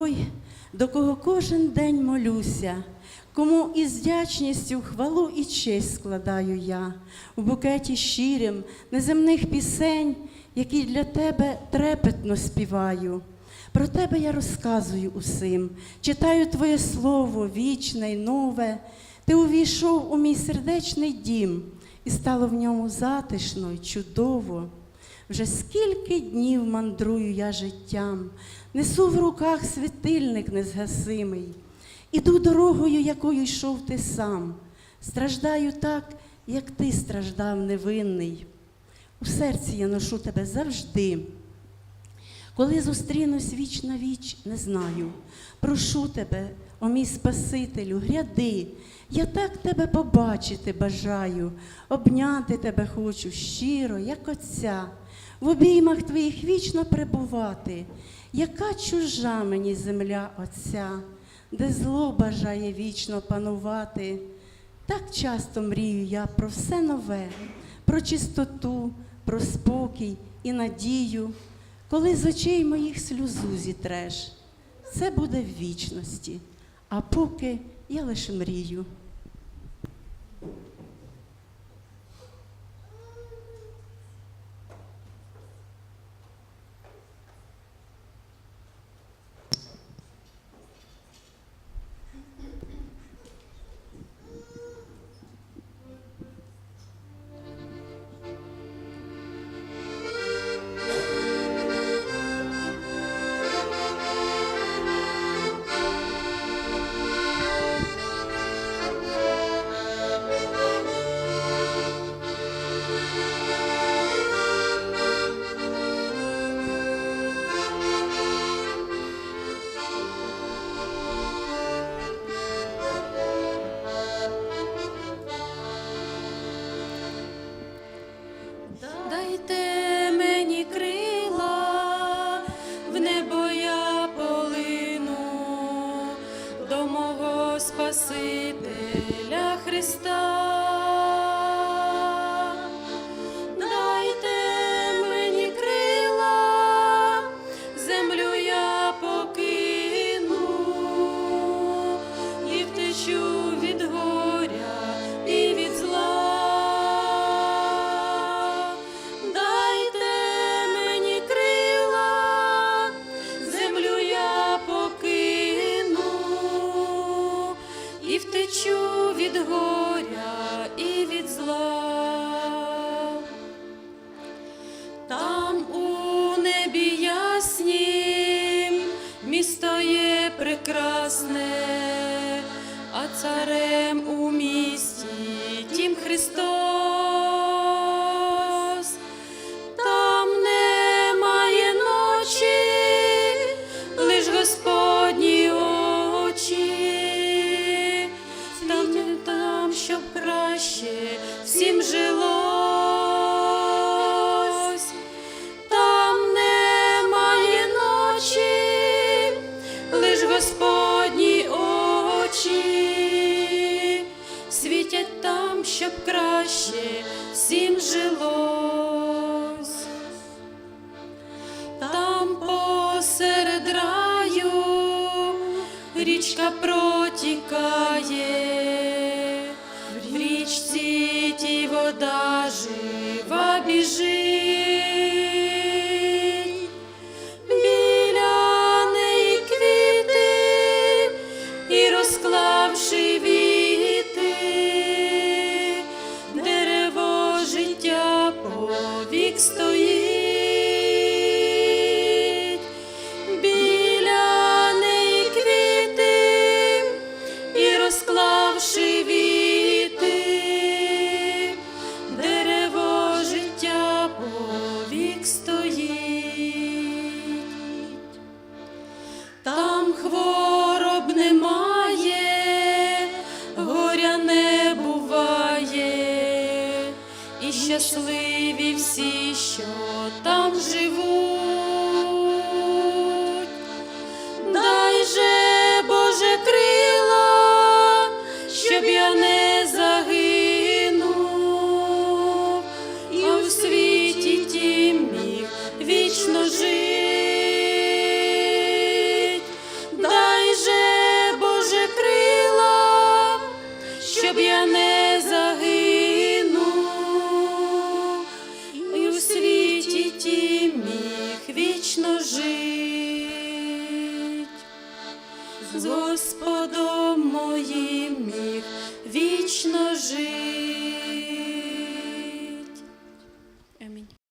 Той, до кого кожен день молюся, кому із вдячністю хвалу і честь складаю я в букеті щирим, неземних пісень, які для тебе трепетно співаю. Про тебе я розказую усім, читаю твоє слово вічне й нове. Ти увійшов у мій сердечний дім, і стало в ньому затишно й чудово. Вже скільки днів мандрую я життям, несу в руках світильник незгасимий, іду дорогою, якою йшов ти сам, страждаю так, як ти страждав невинний. У серці я ношу тебе завжди. Коли зустрінусь віч на віч, не знаю. Прошу тебе, о мій Спасителю, гряди, я так тебе побачити бажаю, обняти тебе хочу щиро, як Отця, в обіймах твоїх вічно перебувати, яка чужа мені земля Отця, де зло бажає вічно панувати. Так часто мрію я про все нове, про чистоту, про спокій і надію, коли з очей моїх сльозу зітреш. Це буде в вічності, а поки я лише мрію. Небо я полину до мого Спасителя Христа. Царем у місті тім Христос. Щоб краще всім жилось. Там посеред раю річка протікає, в річці тій вода жива біжить, щасливі всі, що там живуть, дай же, Боже крила, щоб я не загинув, і у світі ті міг вічно жить. дай же, Боже крила, щоб я не загинув. з Господом моїм міг вічно жив.